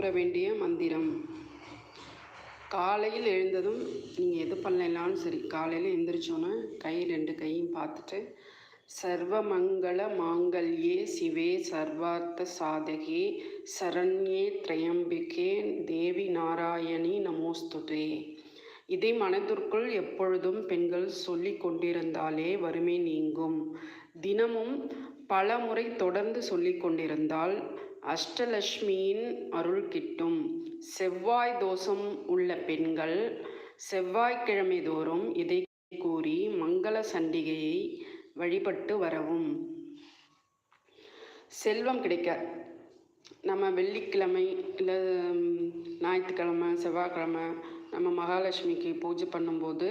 கூற வேண்டிய மந்திரம். காலையில் எழுந்ததும் நீங்கள் எது பண்ணலைனாலும் சரி காலையில் எழுந்திரிச்சோன்னே கை ரெண்டு கையும் பார்த்துட்டு சர்வமங்கள மாங்கல்யே சிவே சர்வார்த்த சாதகே சரண்யே திரையம்பிகே தேவி நாராயணி நமோஸ்துதே. இதை மனதிற்குள் எப்பொழுதும் பெண்கள் சொல்லி கொண்டிருந்தாலே வறுமை நீங்கும். தினமும் பல முறை தொடர்ந்து சொல்லி கொண்டிருந்தால் அஷ்டலட்சுமியின் அருள் கிட்டும். செவ்வாய் தோஷம் உள்ள பெண்கள் செவ்வாய்க்கிழமை தோறும் இதை கூறி மங்கள சண்டிகையை வழிபட்டு வரவும். செல்வம் கிடைக்க. நம்ம வெள்ளிக்கிழமை இல்லை ஞாயிற்றுக்கிழமை செவ்வாய்க்கிழமை நம்ம மகாலட்சுமிக்கு பூஜை பண்ணும்போது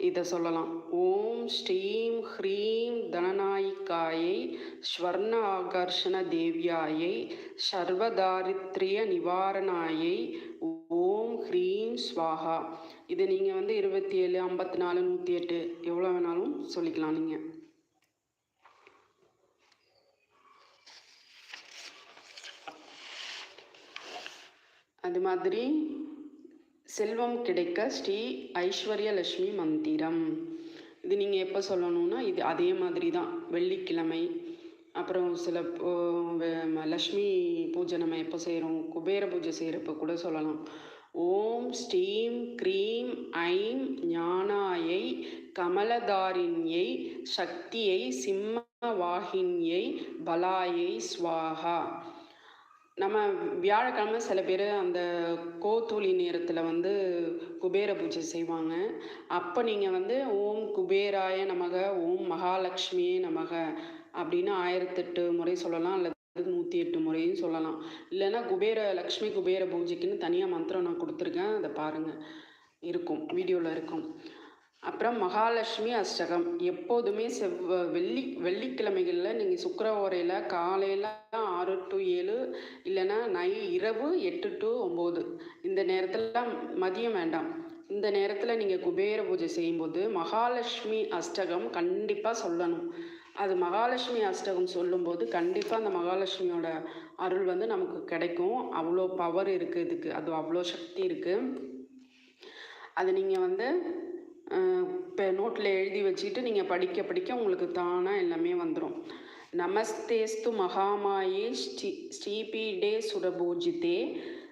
இதை சொல்லலாம். ஓம் ஸ்ரீம் ஹ்ரீம் தனநாயிக்காயை ஸ்வர்ண ஆகர்ஷண தேவியாயை சர்வதாரித்ரிய நிவாரணாயை ஓம் ஹ்ரீம் ஸ்வாஹா இது நீங்கள் வந்து இருபத்தி ஏழு ஐம்பத்தி நாலு நூற்றி எட்டு எவ்வளோ வேணாலும் சொல்லிக்கலாம் நீங்கள் அது மாதிரி செல்வம் கிடைக்க ஸ்ரீ ஐஸ்வர்யலட்சுமி மந்திரம். இது நீங்கள் எப்போ சொல்லணும்னா இது அதே மாதிரி தான் வெள்ளிக்கிழமை அப்புறம் சில லக்ஷ்மி பூஜை நம்ம எப்போ செய்கிறோம் குபேர பூஜை செய்கிறப்ப கூட சொல்லலாம். ஓம் ஸ்ரீம் க்ரீம் ஐம் ஞானாயை கமலதாரிண்யை சக்தியை சிம்ம வாகினியை பலாயை ஸ்வாகா. நம்ம வியாழக்கிழமை சில பேர் அந்த கோத்தூளி நேரத்தில் வந்து குபேர பூஜை செய்வாங்க. அப்போ நீங்கள் வந்து ஓம் குபேராய நமக ஓம் மகாலட்சுமியே நமக அப்படின்னு ஆயிரத்தெட்டு முறை சொல்லலாம் அல்லது நூற்றி எட்டு முறையும் சொல்லலாம். இல்லைன்னா குபேர லக்ஷ்மி குபேர பூஜைக்குன்னு தனியாக மந்திரம் நான் கொடுத்துருக்கேன். அதை பாருங்கள் இருக்கும். வீடியோவில் இருக்கும். அப்புறம் மகாலட்சுமி அஷ்டகம். எப்போதுமே செவ்வ வெள்ளி வெள்ளிக்கிழமைகளில் நீங்கள் சுக்கர ஓரையில் காலையில் ஆறு டு ஏழு இல்லைன்னா நை இரவு எட்டு டு ஒம்பது. இந்த நேரத்தில் மதியம் வேண்டாம். இந்த நேரத்தில் நீங்கள் குபேர பூஜை செய்யும்போது மகாலட்சுமி அஷ்டகம் கண்டிப்பாக சொல்லணும். அது மகாலட்சுமி அஷ்டகம் சொல்லும்போது கண்டிப்பாக அந்த மகாலட்சுமியோட அருள் வந்து நமக்கு கிடைக்கும். அவ்வளோ பவர் இருக்குது இதுக்கு. அது அவ்வளோ சக்தி இருக்குது அது நீங்கள் வந்து இப்போ நோட்டில் எழுதி வச்சுக்கிட்டு நீங்கள் படிக்க படிக்க உங்களுக்கு தானாக எல்லாமே வந்துடும் நமஸ்தேஸ்து மகாமாயே ஸ்ரீ ஸ்ரீபீடே சுரபூஜிதே.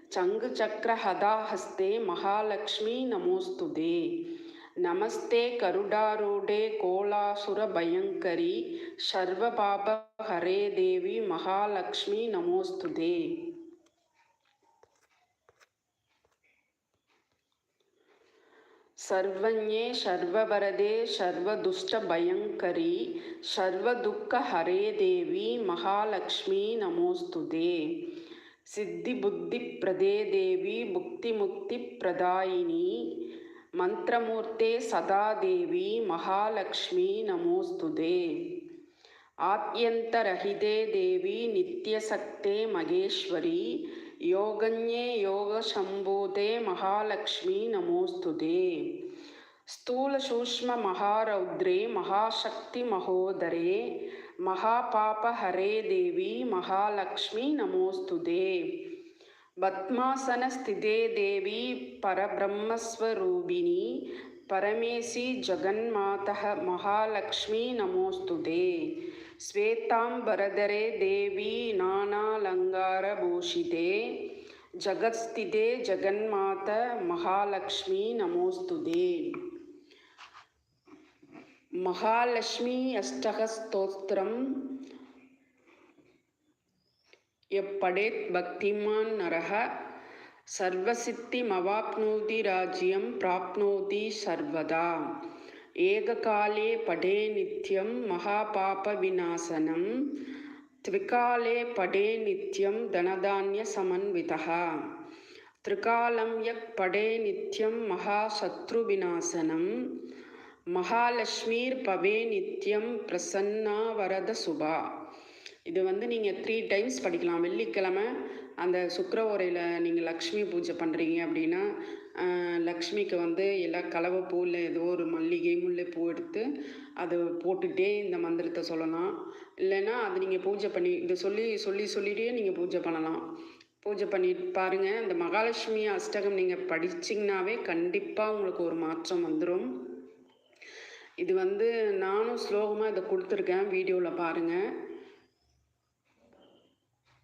சங்கு சக்கர ஹதாஹஸ்தே மகாலட்சுமி நமோஸ்துதே. நமஸ்தே கருடாரூடே கோலாசுர பயங்கரி. சர்வபாப ஹரே தேவி மகாலட்சுமி நமோஸ்துதே. சர்வஞே சர்வபரதே சர்வதுஷ்டபயங்கரி சர்வதுக்க ஹரே தேவி மகாலட்சுமி நமோஸ்துதே. சித்தி புத்தி பிரதே தேவி புக்தி முக்தி பிரதாயினி மந்திரமூர்த்தே சதா தேவி மகாலட்சுமி நமோஸ்துதே. ஆத்யந்தரஹிதே தேவி நித்தியசக்தே மகேஸ்வரி ಯೋಗನ್ಯೇ ಯೋಗ ಶಂಭೂತೆ ಮಹಾಲಕ್ಷ್ಮಿ ನಮೋಸ್ತುದೆ ಸ್ಥೂಲ ಸೂಕ್ಷ್ಮ ಮಹಾರೌದ್ರೇ ಮಹಾಶಕ್ತಿ ಮಹೋದರೇ. ಮಹಾಪಾಪ ಹರೇ ದೇವಿ ಮಹಾಲಕ್ಷ್ಮಿ ನಮೋಸ್ತುತೇ. ಭತ್ಮಾಸನ ಸ್ಥಿತೆ ದೇವಿ ಪರಬ್ರಹ್ಮಸ್ವರೂಪಿಣಿ. ಪರಮೇಶಿ ಜಗನ್ಮಾತಃ ಮಹಾಲಕ್ಷ್ಮೀ ನಮೋಸ್ತುತೇ. ஸ்வேதாம்பரதரே தேவி நானாலங்காரபூஷிதே. ஜகஸ்திதே ஜெகன்மாத மகாலட்சுமி நமோஸ்துதே. மகாலட்சுமி அஷ்டகஸ்தோத்திரம். எப்படேத் பக்திமான் நரக. சர்வசித்திமவாப்னோதி ராஜ்யம் பிராப்னோதி சர்வதா. ஏககாலே படே நித்யம் மகாபாபவிநாசனம் த்ரிகாலே படே நித்யம் தனதானிய சமன்விதகா திரிகாலம் யக் படே நித்யம் மகாசத்ருவிநாசனம் மகாலட்சுமீர் பவே நித்யம் பிரசன்னா வரத சுபா இது வந்து நீங்கள் த்ரீ டைம்ஸ் படிக்கலாம். வெள்ளிக்கிழமை அந்த சுக்கர உரையில் நீங்கள் லக்ஷ்மி பூஜை பண்ணுறீங்க அப்படின்னா லக்ஷ்மிக்கு வந்து எல்லா கலவை பூ இல்லை ஏதோ ஒரு மல்லிகை முல்லை பூ எடுத்து அதை போட்டுகிட்டே இந்த மந்திரத்தை சொல்லலாம். இல்லைன்னா அது நீங்கள் பூஜை பண்ணி இதை சொல்லி சொல்லி சொல்லிகிட்டே நீங்கள் பூஜை பண்ணலாம். பூஜை பண்ணி பாருங்கள் இந்த மகாலட்சுமி அஷ்டகம் நீங்கள் படிச்சிங்கனாவே கண்டிப்பாக உங்களுக்கு ஒரு மாற்றம் வந்துடும். இது வந்து நானும் ஸ்லோகமாக இதை கொடுத்துருக்கேன் வீடியோவில் பாருங்கள்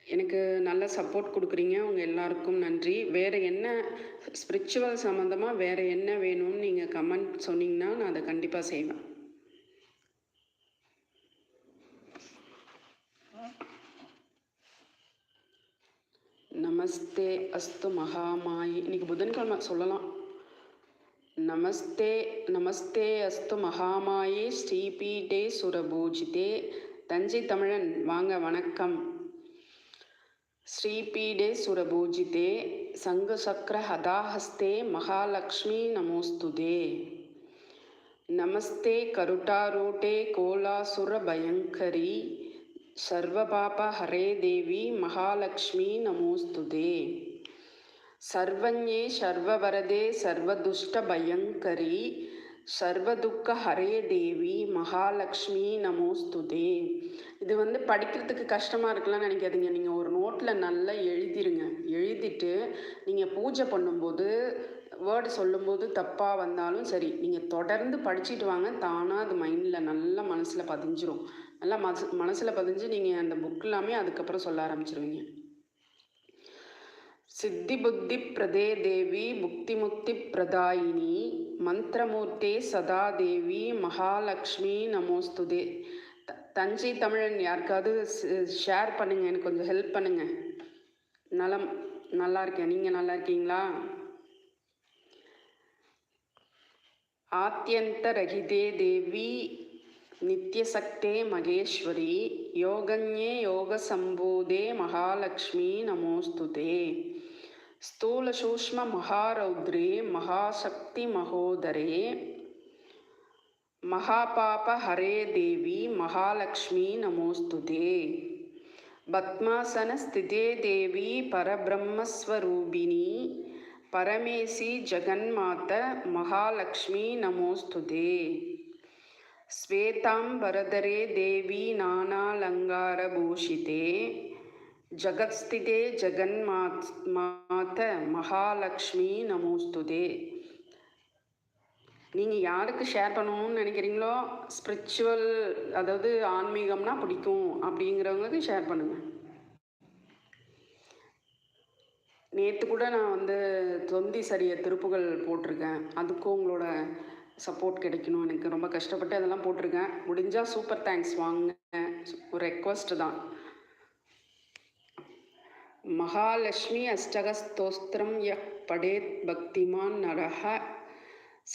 எனக்கு நல்ல சப்போர்ட் கொடுக்குறீங்க. உங்கள் எல்லாருக்கும் நன்றி. வேறு என்ன ஸ்பிரிச்சுவல் சம்மந்தமாக வேறு என்ன வேணும்னு நீங்கள் கமெண்ட் சொன்னீங்கன்னா நான் அதை கண்டிப்பாக செய்வேன். நமஸ்தே அஸ்து மகாமாயி. இன்னைக்கு புதன்கிழமை சொல்லலாம். நமஸ்தே நமஸ்தே அஸ்து மகாமாயே ஸ்ரீபீடே சுரபூஜிதே. தஞ்சை தமிழன் வாங்க வணக்கம். ಶ್ರೀಪೀಡೆ ಸುರಭೂಜಿತೆ ಸಂಘಚಕ್ರ ಹದಾಹಸ್ತೆ ಮಹಾಲಕ್ಷ್ಮೀ ನಮೋಸ್ತುದೆ ನಮಸ್ತೆ ಕರುಟಾರೂಟೆ ಕೋಲಾಸುರ ಭಯಂಕರಿ ಸರ್ವಪಾಪ ಹರೇ ದೇವಿ ಮಹಾಲಕ್ಷ್ಮೀ ನಮೋಸ್ತುದೆ ಸರ್ವಜ್ಞೆ ಸರ್ವವರದೆ ಸರ್ವದುಷ್ಟ ಭಯಂಕರಿ சர்வதுக்க ஹரே தேவி மகாலட்சுமி நமோஸ்துதே. இது வந்து படிக்கிறதுக்கு கஷ்டமாக இருக்கலாம்னு நினைக்காதீங்க. நீங்கள் ஒரு நோட்டில் நல்லா எழுதிருங்க. எழுதிட்டு நீங்கள் பூஜை பண்ணும்போது வேர்டு சொல்லும்போது தப்பாக வந்தாலும் சரி நீங்கள் தொடர்ந்து படிச்சுட்டு வாங்க. தானாக அது மைண்டில் நல்லா மனசில் பதிஞ்சிரும். நல்லா மனசு மனசில் பதிஞ்சு நீங்கள் அந்த புக் எல்லாமே அதுக்கப்புறம் சொல்ல ஆரம்பிச்சிருவீங்க. சித்தி புத்தி பிரதே தேவி முக்தி முக்தி பிரதாயினி மந்திரமூர்த்தே சதாதேவி மகாலட்சுமி நமோஸ்துதே. த தஞ்சை தமிழன் யாருக்காவது ஷேர் பண்ணுங்கள் எனக்கு கொஞ்சம் ஹெல்ப் பண்ணுங்கள் நலம் நல்லா இருக்கேன். நீங்கள் நல்லா இருக்கீங்களா? ஆத்தியந்த ரகிதே தேவி நித்யசக்தே மகேஸ்வரி யோகஞே யோக சம்போதே மகாலட்சுமி நமோஸ்துதே. ஸ்தூல சூஷ்ம மகாரௌத்ரே மகாசக்தி மகோதரே. மகாபாப ஹரே தேவி மகாலட்சுமி நமோஸ்துதே. பத்மாசன ஸ்திதே தேவி பரபிரம்மஸ்வரூபிணி. பரமேசி ஜெகன்மாத மகாலட்சுமி நமோஸ்துதே. ஸ்வேதாம்பரதரே தேவி நானாலங்காரபூஷிதே. ஜகத்ஸ்திதே ஜெகன்மாத் மாத மகாலட்சுமி நமோஸ்துதே நீங்கள் யாருக்கு ஷேர் பண்ணணும்னு நினைக்கிறீங்களோ ஸ்பிரிச்சுவல் அதாவது ஆன்மீகம்னா பிடிக்கும் அப்படிங்கிறவங்களுக்கு ஷேர் பண்ணுங்கள் நேற்று கூட நான் வந்து தொந்தி சரிய திருப்புகள் போட்டிருக்கேன். அதுக்கும் உங்களோட சப்போர்ட் கிடைக்கணும். எனக்கு ரொம்ப கஷ்டப்பட்டு அதெல்லாம் போட்டிருக்கேன். முடிஞ்சால் சூப்பர் தேங்க்ஸ் வாங்க ஒரு ரெக்வஸ்ட் தான். महालक्ष्मी अष्टकस्तोत्रं यः पठेत् भक्तिमान् नरः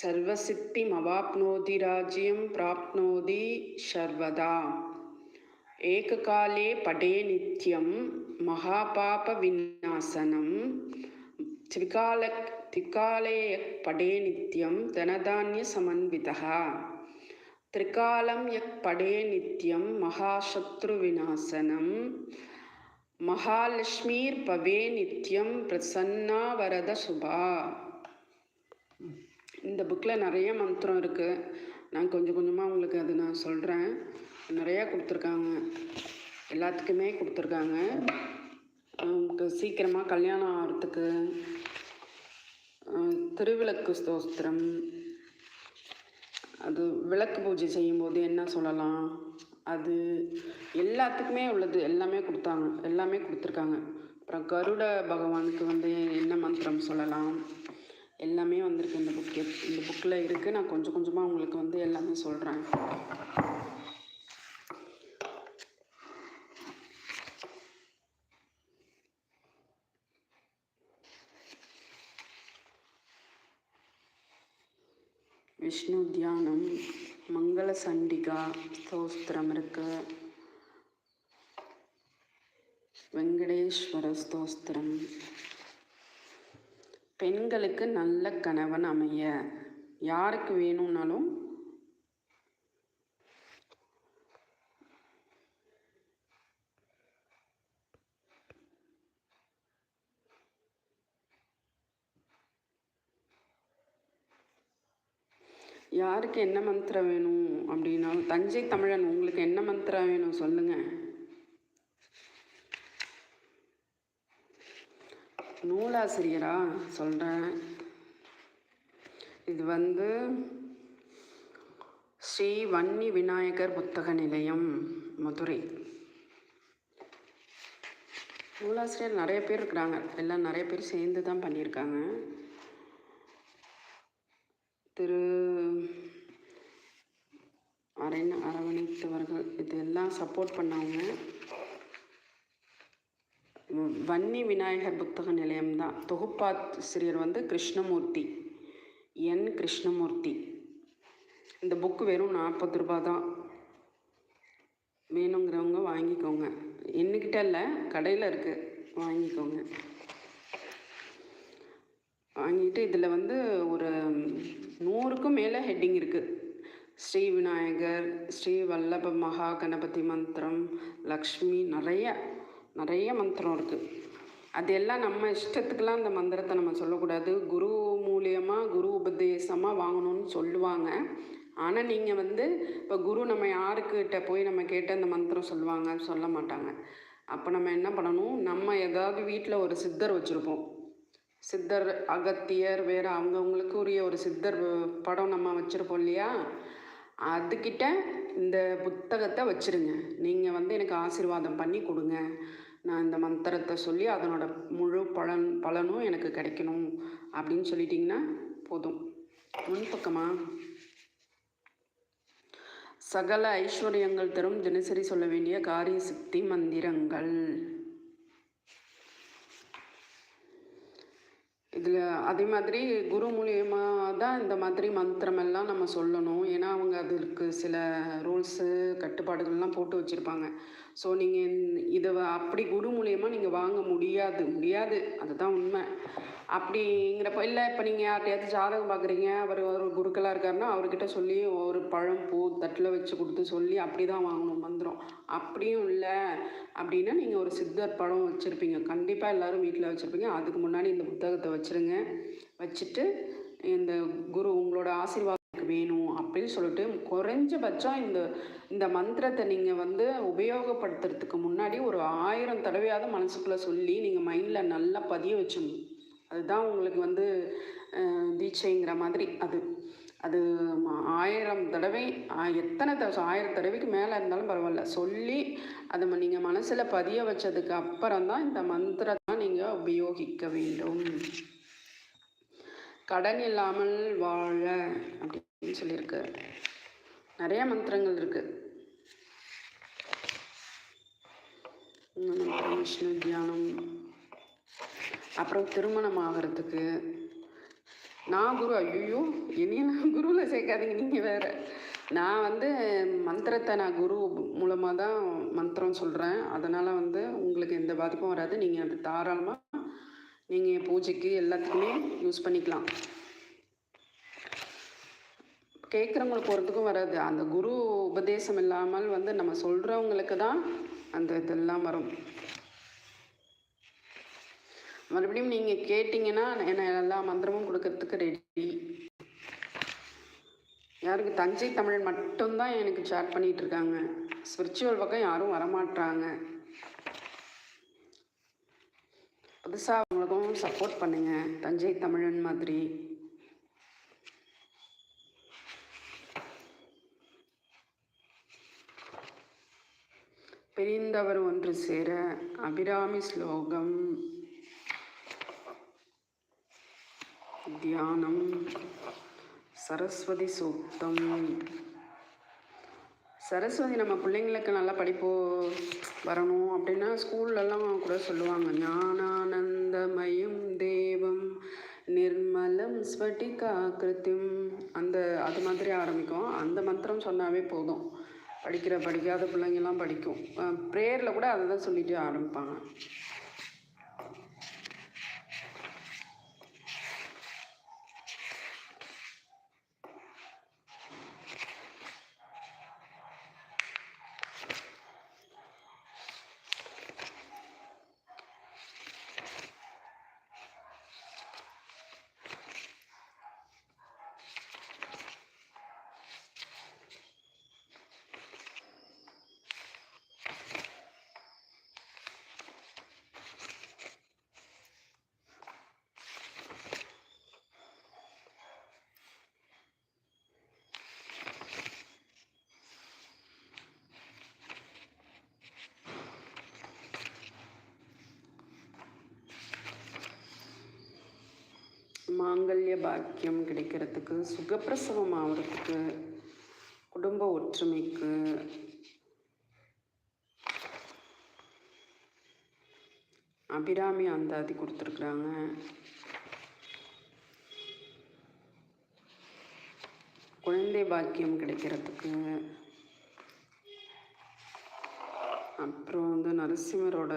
सर्वसिद्धिमवाप्नोति राज्यं प्राप्नोति सर्वदा एककाले पठे नित्यं महापापविनाशनं त्रिकाल त्रिकाले यः पठे नित्यं धनधान्यसमन्वितः त्रिकालं यः पठे नित्यं महाशत्रुविनाशनं மகாலட்சுமீர் பவே நித்யம் பிரசன்னா வரத சுபா. இந்த புக்கில் நிறைய மந்திரம் இருக்குது நான் கொஞ்சம் கொஞ்சமாக உங்களுக்கு அது நான் சொல்கிறேன் நிறையா கொடுத்துருக்காங்க. எல்லாத்துக்குமே கொடுத்துருக்காங்க. நமக்கு சீக்கிரமாக கல்யாணம் ஆகிறதுக்கு திருவிளக்கு ஸ்தோஸ்திரம் அது விளக்கு பூஜை செய்யும்போது என்ன சொல்லலாம்? அது எல்லாத்துக்குமே உள்ளது. எல்லாமே கொடுத்தாங்க. எல்லாமே கொடுத்துருக்காங்க. அப்புறம் கருட பகவானுக்கு வந்து என்ன மந்திரம் சொல்லலாம்? எல்லாமே வந்திருக்கு. இந்த புக்கு இந்த புக்கில் இருக்குது நான் கொஞ்சம் கொஞ்சமாக உங்களுக்கு வந்து எல்லாமே சொல்கிறேன் விஷ்ணு தியானம். மங்கள சண்டிகா ஸ்தோஸ்திரம் இருக்கு. வெங்கடேஸ்வர ஸ்தோஸ்திரம் பெண்களுக்கு நல்ல கணவன் அமைய யாருக்கு வேணும்னாலும் யாருக்கு என்ன மந்திரம் வேணும் அப்படின்னா தஞ்சை தமிழன் உங்களுக்கு என்ன மந்திரம் வேணும் சொல்லுங்கள் நூலாசிரியரா சொல்கிறேன் இது வந்து ஸ்ரீ வன்னி விநாயகர் புத்தக நிலையம் மதுரை. நூலாசிரியர் நிறைய பேர் இருக்கிறாங்க. எல்லாம் நிறைய பேர் சேர்ந்து தான் பண்ணியிருக்காங்க. திரு அரண் அரவணைத்தவர்கள் இதெல்லாம் சப்போர்ட் பண்ணாங்க. வன்னி விநாயகர் புத்தக நிலையம் தான் தொகுப்பாசிரியர் வந்து கிருஷ்ணமூர்த்தி என் கிருஷ்ணமூர்த்தி. இந்த புக்கு வெறும் நாற்பது ரூபா தான் வேணுங்கிறவங்க வாங்கிக்கோங்க. என்கிட்ட இல்லை கடையில் இருக்குது வாங்கிக்கோங்க. வாங்கிட்டு இதில் வந்து ஒரு நூறுக்கும் மேலே ஹெட்டிங் இருக்குது ஸ்ரீ விநாயகர் ஸ்ரீ வல்லப மகா கணபதி மந்திரம் லக்ஷ்மி நிறைய நிறைய மந்திரம் இருக்குது அது எல்லாம் நம்ம இஷ்டத்துக்கெலாம் அந்த மந்திரத்தை நம்ம சொல்லக்கூடாது. குரு மூலியமாக குரு உபதேசமாக வாங்கணும்னு சொல்லுவாங்க. ஆனால் நீங்கள் வந்து இப்போ குரு நம்ம யாருக்கிட்ட போய் நம்ம கேட்டு அந்த மந்திரம் சொல்லுவாங்க சொல்ல மாட்டாங்க. அப்போ நம்ம என்ன பண்ணணும்? நம்ம ஏதாவது வீட்டில் ஒரு சித்தர் வச்சுருப்போம். சித்தர் அகத்தியர் வேறு அவங்கவுங்களுக்கு உரிய ஒரு சித்தர் படம் நம்ம வச்சுருப்போம் இல்லையா? அதுக்கிட்ட இந்த புத்தகத்தை வச்சுருங்க. நீங்கள் வந்து எனக்கு ஆசீர்வாதம் பண்ணி கொடுங்க. நான் இந்த மந்திரத்தை சொல்லி அதனோட முழு பலன் பலனும் எனக்கு கிடைக்கணும் அப்படின்னு சொல்லிட்டிங்கன்னா போதும். முன்பக்கமாக சகல ஐஸ்வர்யங்கள் தரும் தினசரி சொல்ல வேண்டிய காரிய சித்தி மந்திரங்கள். இதில் அதே மாதிரி குரு மூலியமாக தான் இந்த மாதிரி மந்திரமெல்லாம் நம்ம சொல்லணும். ஏன்னா அவங்க அதற்கு சில ரூல்ஸு கட்டுப்பாடுகள்லாம் போட்டு வச்சுருப்பாங்க. ஸோ நீங்கள் இதை அப்படி குரு மூலியமாக நீங்கள் வாங்க முடியாது. முடியாது. அதுதான் உண்மை. அப்படிங்கிறப்ப இல்லை இப்போ நீங்கள் யார்கிட்டயாவது ஜாதகம் பார்க்குறீங்க அவர் ஒரு குருக்களாக இருக்காருன்னா அவர்கிட்ட சொல்லி ஒரு பழம் பூ தட்டில் வச்சு கொடுத்து சொல்லி அப்படி தான் வாங்கணும் மந்திரம். அப்படியும் இல்லை அப்படின்னா நீங்கள் ஒரு சித்தர் படம் வச்சுருப்பீங்க. கண்டிப்பாக எல்லோரும் வீட்டில் வச்சுருப்பீங்க. அதுக்கு முன்னாடி இந்த புத்தகத்தை வச்சுருங்க. வச்சுட்டு இந்த குரு உங்களோட ஆசீர்வாதம் வேணும் அப்படின்னு சொல்லிட்டு குறைஞ்சபட்சம் இந்த இந்த மந்திரத்தை நீங்கள் வந்து உபயோகப்படுத்துறதுக்கு முன்னாடி ஒரு ஆயிரம் தடவையாவது மனசுக்குள்ளே சொல்லி நீங்கள் மைண்டில் நல்லா பதிய வச்சிடணும் அதுதான் உங்களுக்கு வந்து தீட்சைங்கிற மாதிரி அது. அது ஆயிரம் தடவை எத்தனை தடவை ஆயிரம் தடவைக்கு மேலே இருந்தாலும் பரவாயில்ல. சொல்லி அதை நீங்கள் மனசில் பதிய வச்சதுக்கு அப்புறம் தான் இந்த மந்திரத்தை நீங்கள் உபயோகிக்க வேண்டும். கடன் இல்லாமல் வாழ அப்படின்னு சொல்லியிருக்கு. நிறைய மந்திரங்கள் இருக்கு. விஷ்ணு தியானம். அப்புறம் திருமணம் ஆகிறதுக்கு நான் குரு ஐயோ என்னைய நான் குருவில் சேர்க்காதீங்க நீங்கள் வேற. நான் வந்து மந்திரத்தை நான் குரு மூலமாக தான் மந்திரம் சொல்கிறேன் அதனால் வந்து உங்களுக்கு எந்த பாதிப்பும் வராது. நீங்கள் அது தாராளமாக நீங்கள் பூஜைக்கு எல்லாத்துக்குமே யூஸ் பண்ணிக்கலாம். கேட்குறவங்களுக்கு ஒருத்துக்கும் வராது. அந்த குரு உபதேசம் இல்லாமல் வந்து நம்ம சொல்கிறவங்களுக்கு தான் அந்த இதெல்லாம் வரும். மறுபடியும் நீங்கள் கேட்டிங்கன்னா என்ன எல்லா மந்திரமும் கொடுக்கறதுக்கு ரெடி யாருக்கு? தஞ்சை தமிழன் மட்டும்தான் எனக்கு சேட் பண்ணிட்டு இருக்காங்க ஸ்பிரிச்சுவல் பக்கம் யாரும் வரமாட்றாங்க. புதுசாக அவங்களுக்கும் சப்போர்ட் பண்ணுங்க. தஞ்சை தமிழன் மாதிரி. பிரிந்தவர் ஒன்று சேர அபிராமி ஸ்லோகம். தியானம் சரஸ்வதி சூக்தம் சரஸ்வதி நம்ம பிள்ளைங்களுக்கு நல்லா படிப்பு வரணும் அப்படின்னா ஸ்கூல்லலாம் கூட சொல்லுவாங்க ஞானானந்தமயம் தேவம் நிர்மலம் ஸ்பட்டிகாக்கிருத்திம் அந்த அது மாதிரி ஆரம்பிக்கும். அந்த மந்திரம் சொன்னாவே போதும். படிக்கிற படிக்காத பிள்ளைங்கெல்லாம் படிக்கும். ப்ரேயரில் கூட அதை தான் சொல்லிட்டு ஆரம்பிப்பாங்க. மாங்கல்ய பாக்கியம் கிடைக்கிறதுக்கு சுகப்பிரசவம் ஆகிறதுக்கு குடும்ப ஒற்றுமைக்கு அபிராமி அந்தாதி கொடுத்துருக்குறாங்க. குழந்தை பாக்கியம் கிடைக்கிறதுக்கு அப்புறம் வந்து நரசிம்மரோட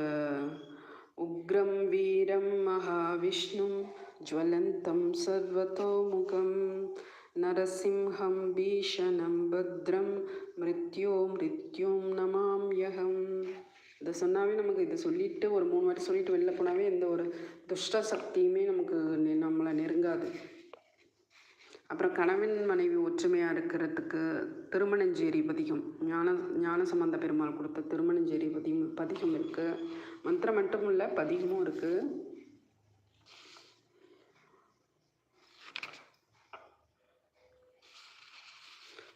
உக்ரம் வீரம் மகாவிஷ்ணு ஜுவலந்தம் சர்வதோமுகம் நரசிம்ஹம் பீஷணம் பத்ரம் மிருத்யோ மிருத்யோம் நமாம்யகம் இதை சொன்னாவே நமக்கு இதை சொல்லிட்டு ஒரு மூணு வாட்டி சொல்லிட்டு வெளில போனாவே எந்த ஒரு துஷ்ட சக்தியுமே நமக்கு நெ- நம்மளை நெருங்காது. அப்புறம் கணவன் மனைவி ஒற்றுமையாக இருக்கிறதுக்கு திருமணஞ்சேரி பதிகம் ஞான ஞான சம்பந்த பெருமாள் கொடுத்த திருமணஞ்சேரி பதிகம் பதிகம் இருக்குது மந்திரம் மட்டும் இல்லை பதிகமும் இருக்குது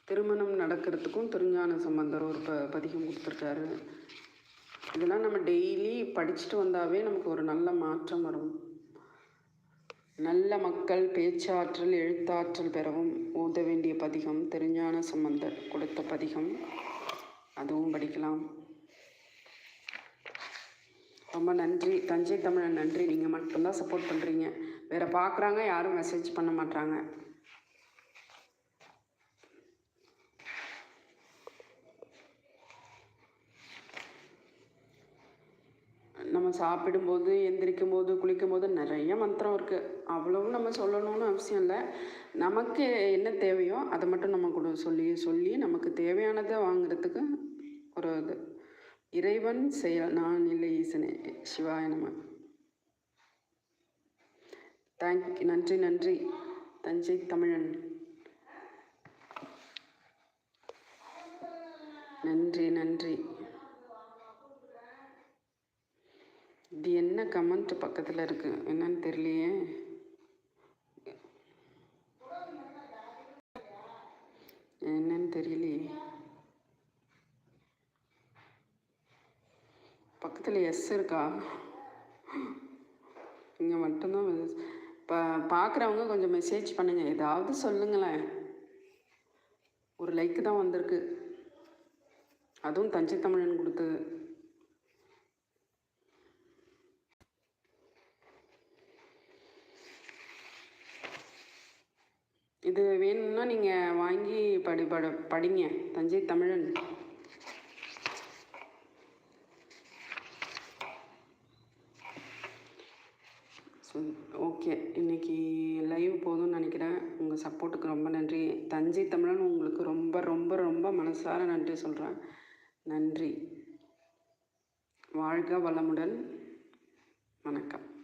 திருமணம் நடக்கிறதுக்கும் திருஞான சம்பந்தர் ஒரு ப பதிகம் கொடுத்துருக்காரு. இதெல்லாம் நம்ம டெய்லி படிச்சுட்டு வந்தாவே நமக்கு ஒரு நல்ல மாற்றம் வரும். நல்ல மக்கள் பேச்சாற்றல் எழுத்தாற்றல் பெறவும் ஓத வேண்டிய பதிகம் திருஞான சம்பந்தர் கொடுத்த பதிகம். அதுவும் படிக்கலாம். ரொம்ப நன்றி. தஞ்சை தமிழன் நன்றி. நீங்கள் மட்டும்தான் சப்போர்ட் பண்ணுறீங்க வேறு பார்க்குறாங்க யாரும் மெசேஜ் பண்ண மாட்டாங்க நம்ம சாப்பிடும்போது எந்திரிக்கும் போது குளிக்கும் போது நிறைய மந்திரம் இருக்குது அவ்வளவும் நம்ம சொல்லணும்னு அவசியம் இல்லை. நமக்கு என்ன தேவையோ அதை மட்டும் நம்ம கூட சொல்லி சொல்லி நமக்கு தேவையானதை வாங்குறதுக்கு ஒரு இது. இறைவன் செயல் நான் இல்லை ஈசனே சிவாய நம்ம தேங்க் நன்றி நன்றி. தஞ்சை தமிழன். நன்றி நன்றி. இது என்ன கமெண்ட் பக்கத்தில் இருக்கு? என்னன்னு தெரியலையே. என்னன்னு தெரியலையே. பக்கத்தில் எஸ் இருக்கா? இங்கே மட்டும்தான் இப்போ பார்க்குறவங்க கொஞ்சம் மெசேஜ் பண்ணுங்க. ஏதாவது சொல்லுங்களேன். ஒரு லைக்கு தான் வந்திருக்கு. அதுவும் தஞ்சை தமிழன் கொடுத்தது. இது வேணும்னா நீங்கள் வாங்கி படி பட படிங்க. தஞ்சை தமிழன். ஓகே. இன்னைக்கு லைவ் போதும்னு நினைக்கிறேன். உங்கள் சப்போர்ட்டுக்கு ரொம்ப நன்றி. தஞ்சை தமிழன் உங்களுக்கு ரொம்ப ரொம்ப ரொம்ப மனசார நன்றி சொல்கிறேன் நன்றி. வாழ்க வளமுடன். வணக்கம்.